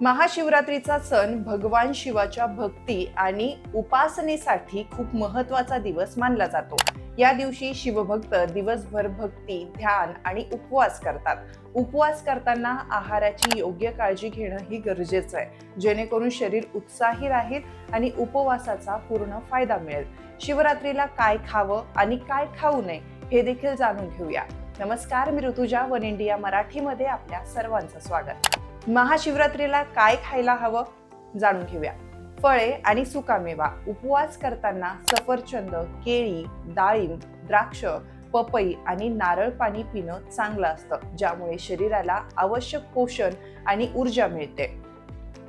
महाशिवरात्रीचा सण भगवान शिवाच्या भक्ती आणि उपासनेसाठी खूप महत्त्वाचा दिवस मानला जातो. या दिवशी शिवभक्त दिवसभर भक्ती ध्यान आणि उपवास करतात. उपवास करताना आहाराची योग्य काळजी घेणं ही गरजेचं आहे. जेणेकरून शरीर उत्साही राहील आणि उपवासाचा पूर्ण फायदा मिळेल. शिवरात्रीला काय खावं आणि काय खाऊ नये हे देखील जाणून घेऊया. नमस्कार मी ऋतुजा वन इंडिया मराठीमध्ये आपल्या सर्वांचं स्वागत. महाशिवरात्रीला काय खायला हवं जाणून घेऊया. फळे आणि सुकामेवा उपवास करताना सफरचंद केळी डाळिंब द्राक्ष पपई आणि नारळ पाणी पिणं चांगलं असतं ज्यामुळे शरीराला आवश्यक पोषण आणि ऊर्जा मिळते.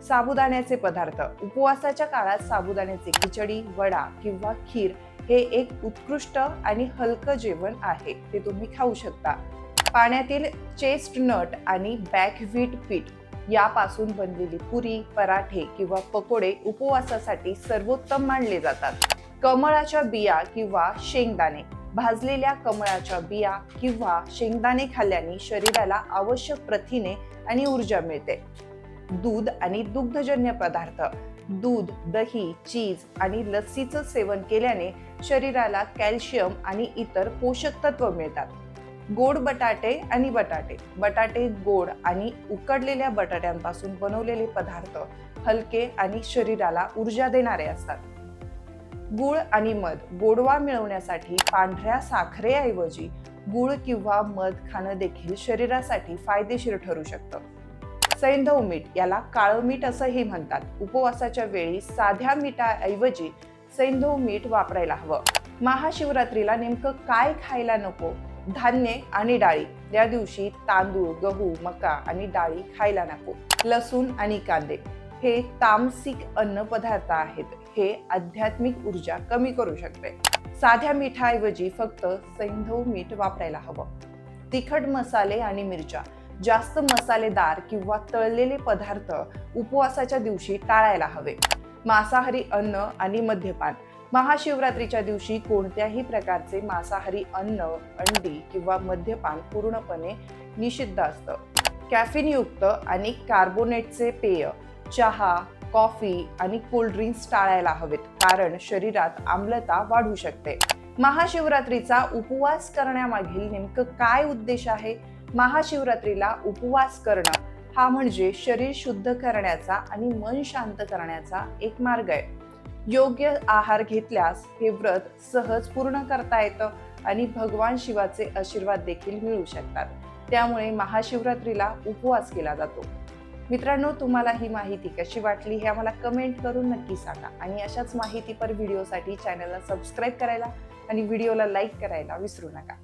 साबुदाण्याचे पदार्थ. उपवासाच्या काळात साबुदाण्याचे खिचडी वडा किंवा खीर हे एक उत्कृष्ट आणि हलकं जेवण आहे. ते तुम्ही खाऊ शकता. पाण्यातील चेस्ट नट आणि बॅकव्हीट पीठ यापासून बनलेली पुरी पराठे किंवा पकोडे उपवासासाठी सर्वोत्तम मानले जातात. कमळाच्या बिया किंवा शेंगदाणे. भाजलेल्या कमळाच्या बिया किंवा शेंगदाणे खाल्ल्याने शरीराला आवश्यक प्रथिने आणि ऊर्जा मिळते. दूध आणि दुग्धजन्य पदार्थ. दूध दही चीज आणि लस्सीचं सेवन केल्याने शरीराला कॅल्शियम आणि इतर पोषक तत्व मिळतात. गोड बटाटे आणि बटाटे. बटाटे गोड आणि उकडलेल्या बटाट्यांपासून बनवलेले पदार्थ हलके आणि शरीराला ऊर्जा देणारे असतात. गुळ आणि मध गोडवा मिळवण्यासाठी पांढऱ्या साखरेऐवजी गुळ किंवा मध खाणं देखील शरीरासाठी फायदेशीर ठरू शकतं. सैंधव मीठ याला काळं मीठ असंही म्हणतात. उपवासाच्या वेळी साध्या मिठाऐवजी सैंधव मीठ वापरायला हवं. महाशिवरात्रीला नेमकं काय खायला नको? धान्य आणि डाळी. या दिवशी तांदूळ गहू मका आणि डाळी खायला नको. लसूण आणि कांदे हे तामसिक अन्न पदार्थ आहेत. हे आध्यात्मिक ऊर्जा कमी करू शकते. साध्या मिठाऐवजी फक्त सैंधव मीठ वापरायला हवं. तिखट मसाले आणि मिरच्या जास्त मसालेदार किंवा तळलेले पदार्थ उपवासाच्या दिवशी टाळायला हवे. मांसाहारी अन्न आणि मद्यपान महाशिवरात्रीच्या दिवशी कोणत्याही प्रकारचे मांसाहारी अन्न अंडी किंवा मद्यपान पूर्णपणे निषिद्ध असतं. कॅफिनयुक्त आणि कार्बोनेटचे पेय चहा कॉफी आणि कोल्ड्रिंक्स टाळायला हवेत कारण शरीरात आम्लता वाढू शकते. महाशिवरात्रीचा उपवास करण्यामागील नेमकं काय उद्देश आहे? महाशिवरात्रीला उपवास करणं हा म्हणजे शरीर शुद्ध करण्याचा आणि मन शांत करण्याचा एक मार्ग आहे. योग्य आहार घेतल्यास हे व्रत सहज पूर्ण करता येतं आणि भगवान शिवाचे आशीर्वाद देखील मिळू शकतात. त्यामुळे महाशिवरात्रीला उपवास केला जातो. मित्रांनो तुम्हाला ही माहिती कशी वाटली हे आम्हाला कमेंट करून नक्की सांगा आणि अशाच माहितीपर व्हिडिओसाठी चॅनलला सबस्क्राईब करायला आणि व्हिडिओला लाईक करायला विसरू नका.